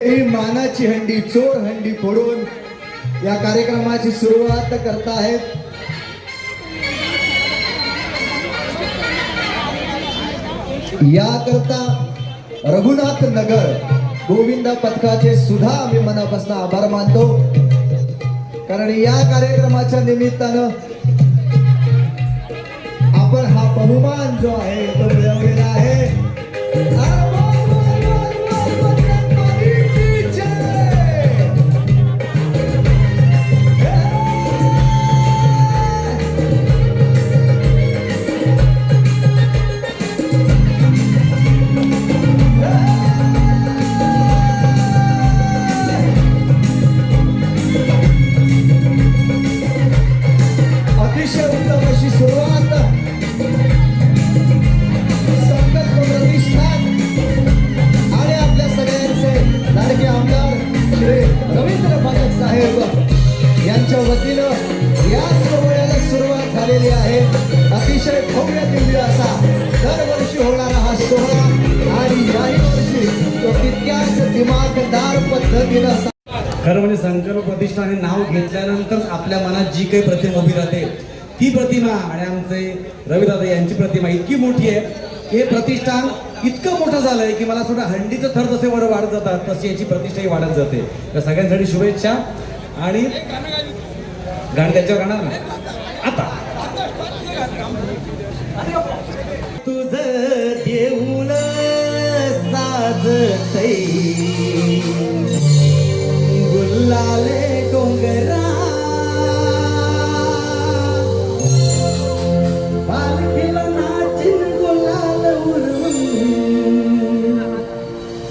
मानाची हंडी चोर हंडी फोडून या कार्यक्रमाची सुरुवात करतायत याकरता रघुनाथ नगर गोविंदा पथकाचे सुद्धा आम्ही मनापासून आभार मानतो. कारण या कार्यक्रमाच्या निमित्तानं आपण हा बहुमान जो आहे तो मिळवलेला आहे. दिमागदार पद्धतीनं खरं म्हणजे संकल्प प्रतिष्ठान नाव घेतल्यानंतर आपल्या मनात जी काही प्रतिमा उभी राहते ती प्रतिमा आणि आमचे रविदादा यांची प्रतिमा इतकी मोठी आहे. हे प्रतिष्ठान इतकं मोठं झालंय की मला थोडं हंडीचं थर जसे वर वाढत जातात तशी याची प्रतिष्ठाही वाढत जाते. तर सगळ्यांसाठी शुभेच्छा. आणि गाणं त्याच्यावर गाणार ना आता. तुझं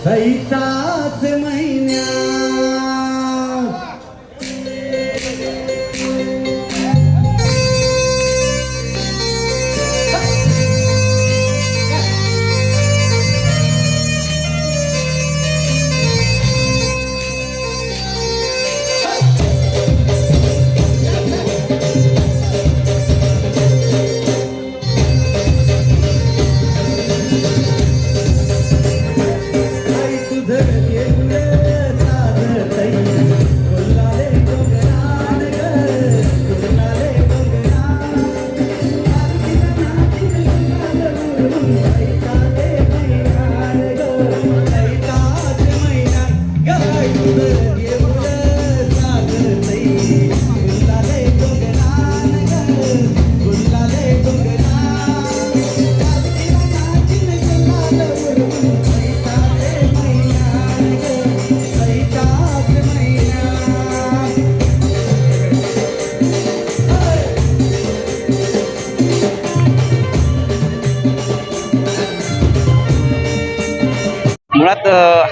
feita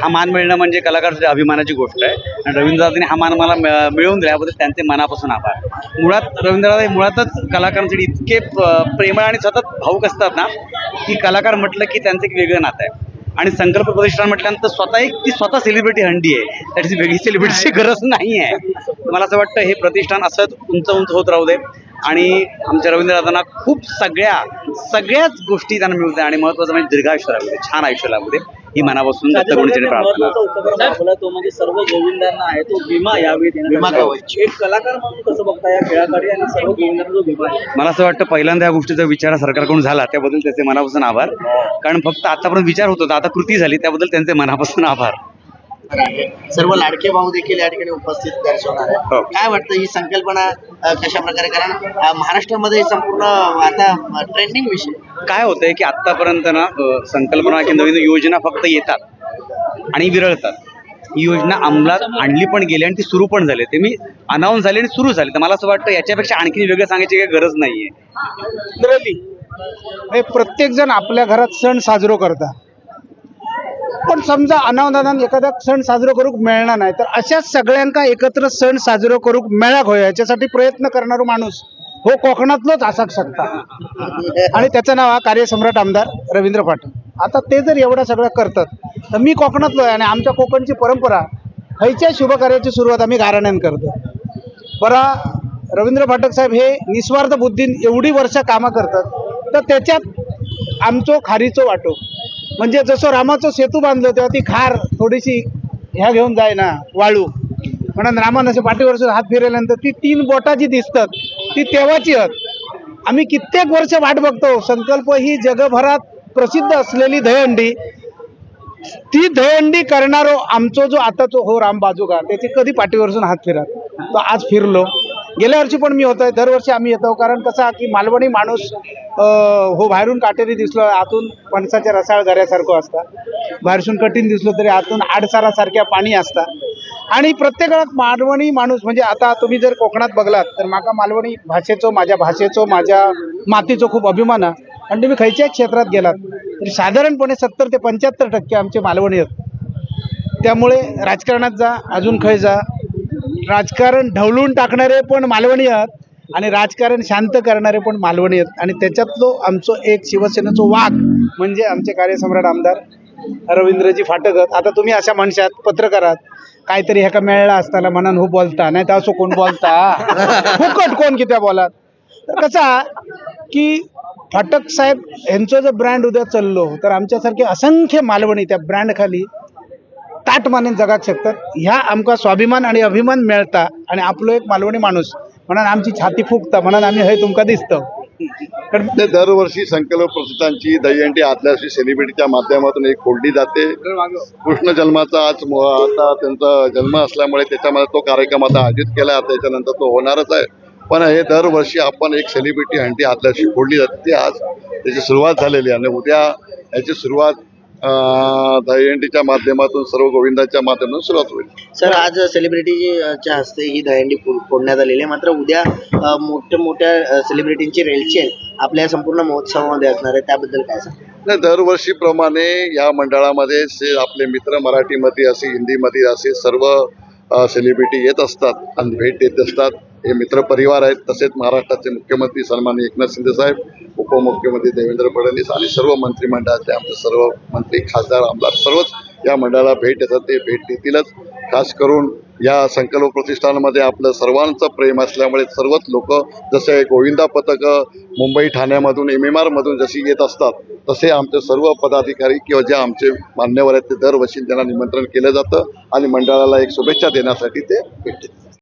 हा मान मिळणं म्हणजे कलाकारासाठी अभिमानाची गोष्ट आहे. आणि रवींद्रनाथांनी हा मान मला मिळवून दिल्याबद्दल त्यांचे मनापासून आभार. मुळात रवींद्रनाथ हे मुळातच कलाकारांसाठी इतके प्रेमळ आणि सतत भाऊक असतात ना की कलाकार म्हटलं की त्यांचं एक वेगळं नातं आहे. आणि संकल्प प्रतिष्ठान म्हटल्यानंतर स्वतः एक ती स्वतः सेलिब्रिटी हंडी आहे. त्याची वेगळी सेलिब्रिटीची गरज नाही आहे. मला असं वाटतं हे प्रतिष्ठान असंच उंच उंच होत राहू दे. आणि आमच्या रवींद्रनाथांना खूप सगळ्या सगळ्याच गोष्टी त्यांना मिळू दे. आणि महत्त्वाचं म्हणजे दीर्घायुष्य लागू दे छान आयुष्य लागू दे. ही मनापासून दत्तगुणीची प्रार्थना तो म्हणजे सर्व गोविंदांना आहे तो भीमा यावेळी. एक कलाकार म्हणून कसं बघता या खेळाकडे आणि सर्व गोविंदांना जो भीमा आहे? मला असं वाटतं पहिल्यांदा या गोष्टीचा विचार हा सरकारकडून झाला त्याबद्दल त्याचे मनापासून आभार. कारण फक्त आतापर्यंत विचार होत होता आता कृती झाली त्याबद्दल त्यांचे मनापासून आभार. सर्व लाडके भाऊ देखील या ठिकाणी उपस्थित दर्शवणार आहे हो. काय वाटतं ही संकल्पना कशा प्रकारे कारण महाराष्ट्रामध्ये संपूर्ण आता ट्रेंडिंग विषय. काय होतंय की आतापर्यंत ना अ, संकल्पना की नवीन योजना फक्त येतात आणि विरळतात. ही योजना अंमलात आणली पण गेली आणि ती सुरू पण झाली. ते मी अनाऊन्स झाली आणि सुरू झाली. तर मला असं वाटतं याच्यापेक्षा आणखी वेगळं सांगायची काही गरज नाहीये. जनरली हे प्रत्येक जण आपल्या घरात सण साजरो करता पण समजा अनावधानान एखादा सण साजरो करूक मेळना नाही तर अशा सगळ्यांका एकत्र सण साजरो करूक मेळाक होय याच्यासाठी प्रयत्न करणारो माणूस हो कोकणातलोच आसाक शकता आणि त्याचं नाव हा कार्यसम्राट आमदार रवींद्र पाटील. आता ते जर एवढं सगळं करतात तर मी कोकणातलो आहे आणि आमच्या कोकणची परंपरा खयच्या शुभकार्याची सुरुवात आम्ही गाराण्यान करतो. बरा रवींद्र फाटक साहेब हे निस्वार्थ बुद्धीन एवढी वर्ष कामं करतात तर त्याच्यात आमचो खारीचो वाटो. म्हणजे जसं रामाचं सेतू बांधलं तेव्हा ती खार थोडीशी ह्या घेऊन जाय ना वाळू. म्हणून रामान असे पाठीवरसून हात फिरल्यानंतर ती तीन बोटाची दिसतात. ती तेव्हाची आहेत. आम्ही कित्येक वर्ष वाट बघतो. संकल्प ही जगभरात प्रसिद्ध असलेली दहंडी ती दहंडी करणारो आमचो जो आता तो हो राम बाजूगा त्याची कधी पाठीवरसून हात फिरत तो आज फिरलो. गेल्या वर्षी पण मी होतोय. दरवर्षी आम्ही येतो. कारण कसा की मालवणी माणूस हो बाहेरून काटेरी दिसलो आतून पणसाच्या रसाळ गऱ्यासारखं असतं. बाहेरसून कठीण दिसलो तरी आतून आडसारासारख्या पाणी असतात आणि प्रत्येकाला मालवणी माणूस म्हणजे आता तुम्ही जर कोकणात बघलात तर माका मालवणी भाषेचो माझ्या भाषेचो माझ्या मातीचो खूप अभिमान आहे. आणि तुम्ही खयच्याच क्षेत्रात गेलात तरी साधारणपणे सत्तर ते पंच्याहत्तर टक्के आमचे मालवणी आहेत. त्यामुळे राजकारणात जा अजून खंय जा. राजकारण ढवळून टाकणारे पण मालवणी आहेत आणि राजकारण शांत करणारे पण मालवणी आहेत. आणि त्याच्यातलो आमचो एक शिवसेनेचो वाघ म्हणजे आमचे कार्यसम्राट आमदार रवींद्रजी फाटक आहेत. आता तुम्ही अशा मनशात पत्रकारात काहीतरी ह्याका मेळला असताना मनान हो बोलता? नाही तर असो कोण बोलता? फुकट कोण कित्या बोलात तर कसा की फाटक साहेब यांचं जर ब्रँड उद्या चाललो तर आमच्यासारखे असंख्य मालवणी त्या ब्रँड खाली ताट मानेन जगाक शकतात. ह्या आमका स्वाभिमान आणि अभिमान मिळता आणि आपलो एक मालवणी माणूस म्हणून आमची छाती फुगता म्हणून आम्ही हय तुमका दिसतो. तर दरवर्षी संकल्प प्रसिद्धांची दहीहंडी आदल्या दिवशी सेलिब्रिटीच्या माध्यमातून एक फोडली जाते. कृष्ण जन्माचा आज आता त्यांचा जन्म असल्यामुळे त्याच्यामध्ये तो कार्यक्रम आता आयोजित केला त्याच्यानंतर तो होणारच आहे. पण हे दरवर्षी आपण एक सेलिब्रिटी हंडी आदल्या दिवशी फोडली जाते. ती आज त्याची सुरुवात झालेली आणि उद्या याची सुरुवात दहीहंडीच्या माध्यमातून सर्व गोविंदाच्या माध्यमातून सुरुवात होईल. सर आज सेलिब्रिटीच्या हस्ते ही दहीहंडी फोडण्यात आलेली आहे. मात्र उद्या मोठ्या मोठ्या सेलिब्रिटींची रेलचेल आपल्या संपूर्ण महोत्सवामध्ये असणार आहे. त्याबद्दल काय सांगा नाही दरवर्षीप्रमाणे या मंडळामध्ये से आपले मित्र मराठीमध्ये असे हिंदीमध्ये असे सर्व सेलिब्रिटी येत असतात आणि भेट देत असतात. हे मित्र परिवार आहेत तसेच महाराष्ट्राचे मुख्यमंत्री सन्माननीय एकनाथ शिंदे साहेब उपमुख्यमंत्री देवेंद्र फडणवीस आणि सर्व मंत्रिमंडळाचे आमचे सर्व मंत्री खासदार आमदार सर्वच या मंडळाला भेट देतात. ते भेट देतीलच. खास करून या संकल्प प्रतिष्ठानमध्ये आपलं सर्वांचं प्रेम असल्यामुळे सर्वच लोक जसे गोविंदा पथकं मुंबई ठाण्यामधून एम एम आरमधून जशी येत असतात तसे आमचे सर्व पदाधिकारी किंवा जे आमचे मान्यवर आहेत ते दरवर्षी त्यांना निमंत्रण केलं जातं आणि मंडळाला एक शुभेच्छा देण्यासाठी ते भेटते